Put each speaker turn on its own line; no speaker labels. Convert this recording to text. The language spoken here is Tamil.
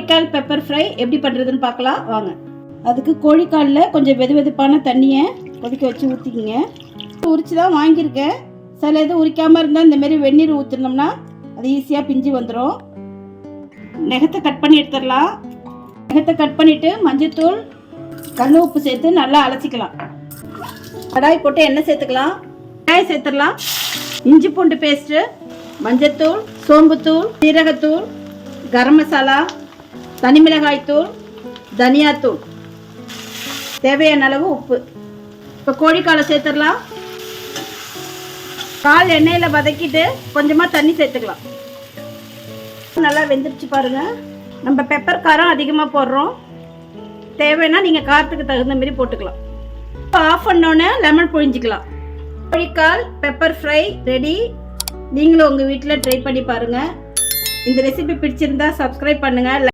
கோழிக்கால் பெப்பர் ஃப்ரை எப்படி பண்ணுறதுன்னு பார்க்கலாம். வாங்க. அதுக்கு கோழிக்காலில் கொஞ்சம் வெது வெதுப்பான தண்ணியை கொதிக்க வச்சு ஊற்றிக்கிங்க உரிச்சு தான் வாங்கியிருக்கேன். சில இது உரிக்காமல் இருந்தால் இந்தமாரி வெந்நீர் ஊற்றினோம்னா அது ஈஸியாக பிஞ்சு வந்துடும் நெகத்தை கட் பண்ணி எடுத்துடலாம். நெகத்தை கட் பண்ணிவிட்டு மஞ்சத்தூள் கல் உப்பு சேர்த்து நல்லா அலசிக்கலாம். கடாய் போட்டு எண்ணெய் சேர்த்துக்கலாம். கடாய் சேர்த்துடலாம். இஞ்சி பூண்டு பேஸ்ட்டு மஞ்சத்தூள் சோம்புத்தூள் சீரகத்தூள் கரம் மசாலா தனி மிளகாய்த்தூள் தனியாத்தூள் தேவையான அளவு உப்பு. இப்போ கோழிக்காலை சேர்த்துடலாம். கால் எண்ணெயில் வதக்கிட்டு கொஞ்சமாக தண்ணி சேர்த்துக்கலாம். நல்லா வெந்துருச்சு பாருங்க. நம்ம பெப்பர் காரம் அதிகமாக போடுறோம். தேவைன்னா நீங்கள் காரத்துக்கு தகுந்த மாதிரி போட்டுக்கலாம். இப்போ ஆஃப் பண்ணோன்னே லெமன் புழிஞ்சிக்கலாம். கோழிக்கால் பெப்பர் ஃப்ரை ரெடி நீங்களும் உங்கள் வீட்டில் ட்ரை பண்ணி பாருங்கள் இந்த ரெசிபி பிடிச்சிருந்தா சப்ஸ்கிரைப் பண்ணுங்கள்